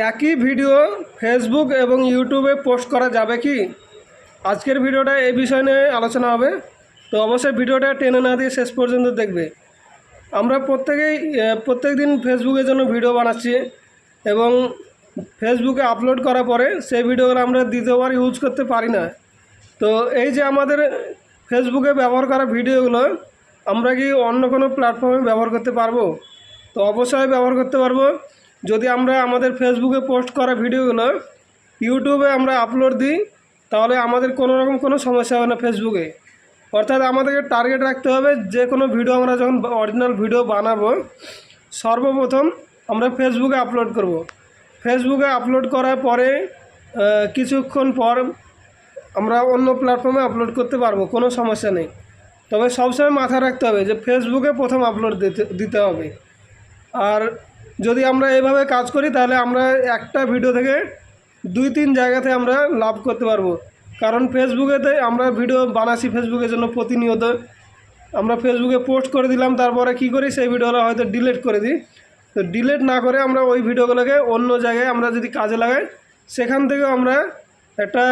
একই video Facebook এবং ইউটিউবে পোস্ট করা যাবে কি? আজকের ভিডিওটা এই বিষয় নিয়ে আলোচনা হবে। তো অবশ্যই ভিডিওটা টেনে না দিয়ে শেষ পর্যন্ত দেখবে। আমরা প্রত্যেকেই প্রত্যেক দিন ফেসবুকের জন্য ভিডিও বানাচ্ছি এবং ফেসবুকে আপলোড করার পরে সেই ভিডিওগুলো আমরা দ্বিতীয়বার ইউজ করতে পারি না। তো এই যে আমাদের ফেসবুকে ব্যবহার করা ভিডিওগুলো, আমরা কি অন্য কোনো প্ল্যাটফর্মে ব্যবহার করতে পারব? তো অবশ্যই ব্যবহার করতে পারব। যদি আমরা আমাদের ফেসবুকে পোস্ট করা ভিডিওগুলো ইউটিউবে আমরা আপলোড দিই, তাহলে আমাদের কোনো রকম কোনো সমস্যা হবে না ফেসবুকে অর্থাৎ আমাদেরকে টার্গেট রাখতে হবে যে কোনো ভিডিও আমরা যখন অরিজিনাল ভিডিও বানাবো, সর্বপ্রথম আমরা ফেসবুকে আপলোড করব। ফেসবুকে আপলোড করার পরে কিছুক্ষণ পর আমরা অন্য প্ল্যাটফর্মে আপলোড করতে পারব, কোনো সমস্যা নেই। তবে সবসময় মাথায় রাখতে হবে যে ফেসবুকে প্রথম আপলোড দিতে দিতে হবে। আর যদি আমরা এইভাবে কাজ করি, তাহলে আমরা একটা ভিডিও থেকে দুই তিন জায়গাতে আমরা লাভ করতে পারব। কারণ ফেসবুকেতে আমরা ভিডিও বানাচ্ছি ফেসবুকের জন্য প্রতিনিয়ত। আমরা ফেসবুকে পোস্ট করে দিলাম, তারপরে কি করি, সেই ভিডিওগুলো হয়তো ডিলিট করে দিই। তো ডিলিট না করে আমরা ওই ভিডিওগুলোকে অন্য জায়গায় আমরা যদি কাজে লাগাই, সেখান থেকে আমরা একটা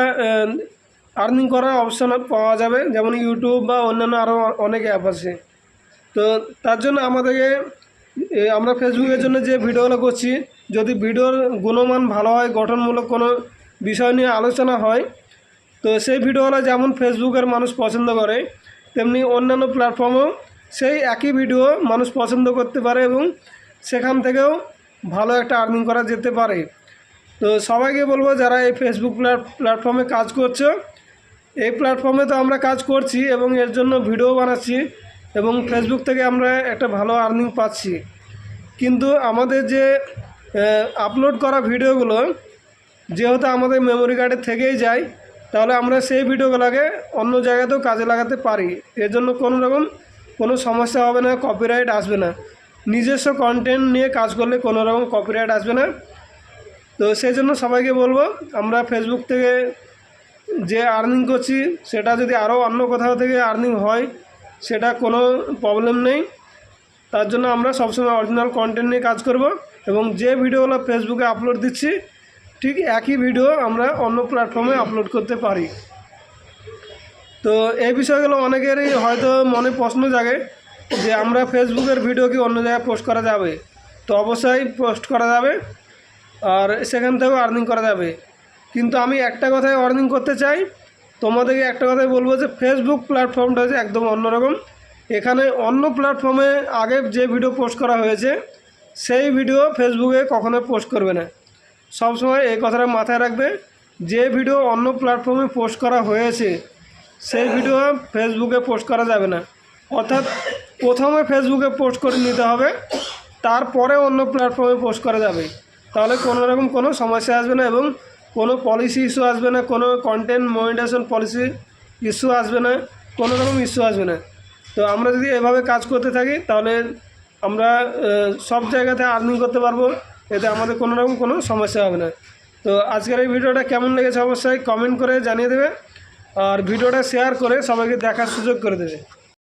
আর্নিং করার অপশান পাওয়া যাবে। যেমন ইউটিউব বা অন্যান্য আরও অনেক অ্যাপ আছে। তো তার জন্য আমাদেরকে আমরা ফেসবুকের জন্য যে ভিডিওগুলো করছি, যদি ভিডিওর গুণমান ভালো হয়, গঠনমূলক কোনো বিষয় নিয়ে আলোচনা হয়, তো সেই ভিডিওগুলো যেমন ফেসবুকের মানুষ পছন্দ করে, তেমনি অন্যান্য প্ল্যাটফর্মেও সেই একই ভিডিও মানুষ পছন্দ করতে পারে এবং সেখান থেকেও ভালো একটা আর্নিং করা যেতে পারে। তো সবাইকে বলব, যারা এই ফেসবুক প্ল্যাটফর্মে কাজ করছে, এই প্ল্যাটফর্মে তো আমরা কাজ করছি এবং এর জন্য ভিডিও বানাচ্ছি। এবং ফেসবুক থেকে আমরা একটা ভালো আর্নিং পাচ্ছি। কিন্তু আমাদের যে আপলোড করা ভিডিওগুলো, যেহেতু আমাদের মেমোরি কার্ডে থেকেই যায়, তাহলে আমরা সেই ভিডিওগুলোকে অন্য জায়গাতেও কাজে লাগাতে পারি। এর জন্য কোনো রকম কোনো সমস্যা হবে না কপিরাইট আসবে না। নিজস্ব কন্টেন্ট নিয়ে কাজ করলে কোনো রকম কপিরাইট আসবে না। তো সেই জন্য সবাইকে বলব, আমরা ফেসবুক থেকে যে আর্নিং করছি, সেটা যদি আরও অন্য কোথাও থেকে আর্নিং হয় সেটা কোনো প্রবলেম নেই। তার জন্য আমরা সবসময় অরিজিনাল কন্টেন্ট নিয়ে কাজ করব এবং যে ভিডিওগুলো ফেসবুকে আপলোড দিচ্ছি, ঠিক একই ভিডিও আমরা অন্য প্ল্যাটফর্মে আপলোড করতে পারি। তো এই বিষয়গুলো অনেকেরই হয়তো মনে প্রশ্ন জাগে যে আমরা ফেসবুকের ভিডিও কি অন্য জায়গায় পোস্ট করা যাবে? তো অবশ্যই পোস্ট করা যাবে আর সেখান থেকেও আর্নিং করা যাবে। কিন্তু আমি একটা কথায় আর্নিং করতে চাই তোমাদেরকে একটা কথাই বলব যে ফেসবুক প্ল্যাটফর্মটা হচ্ছে একদম অন্যরকম। এখানে অন্য প্ল্যাটফর্মে আগে যে ভিডিও পোস্ট করা হয়েছে, সেই ভিডিও ফেসবুকে কখনো পোস্ট করবে না। সবসময় এই কথাটা মাথায় রাখবে, যে ভিডিও অন্য প্ল্যাটফর্মে পোস্ট করা হয়েছে, সেই ভিডিও ফেসবুকে পোস্ট করা যাবে না। অর্থাৎ প্রথমে ফেসবুকে পোস্ট করে নিতে হবে, তারপরে অন্য প্ল্যাটফর্মে পোস্ট করা যাবে। তাহলে কোনো রকম কোনো সমস্যা আসবে না এবং কোনো পলিসি ইস্যু আসবে না, কোনো কন্টেন্ট মনিটেশন পলিসি ইস্যু আসবে না, কোনো রকম ইস্যু আসবে না। তো আমরা যদি এভাবে কাজ করতে থাকি, তাহলে আমরা সব জায়গাতে আর্নিং করতে পারব, এতে আমাদের কোনো রকম কোনো সমস্যা হবে না। তো আজকের এই ভিডিওটা কেমন লেগেছে অবশ্যই কমেন্ট করে জানিয়ে দেবে, আর ভিডিওটা শেয়ার করে সবাইকে দেখার সুযোগ করে দেবে।